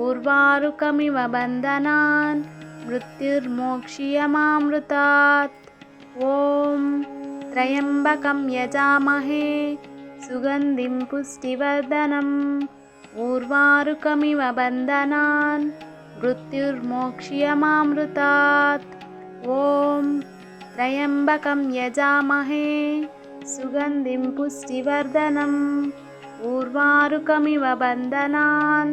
ऊर्वारुकमिव बन्धनान् मृत्युर्मोक्ष्यमामृतात्। ॐ त्र्यम्बकं यजामहे सुगन्धिं पुष्टिवर्धनम् ऊर्वारुकमिव बन्धनान् मृत्युर्मोक्ष्यमामृतात्। ॐ त्र्यम्बकं यजामहे सुगन्धिं पुष्टिवर्धनम् ऊर्वारुकमिव बन्धनान्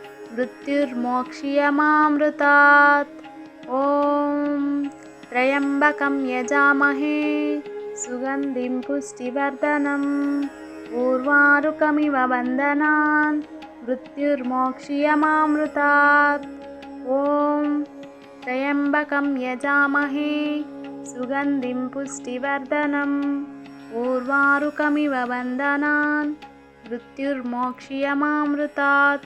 मृत्युर्मोक्ष्यमामृतात्। ॐ त्र्यम्बकं यजामहे सुगन्धिं पुष्टिवर्धनम् ऊर्वारुकमिव बन्धनान् मृत्युर्मोक्ष्यमामृतात्। ॐ त्र्यम्बकं यजामहे सुगन्धिं पुष्टिवर्धनम् ऊर्वारुकमिव बन्धनान् मृत्युर्मोक्ष्यमामृतात्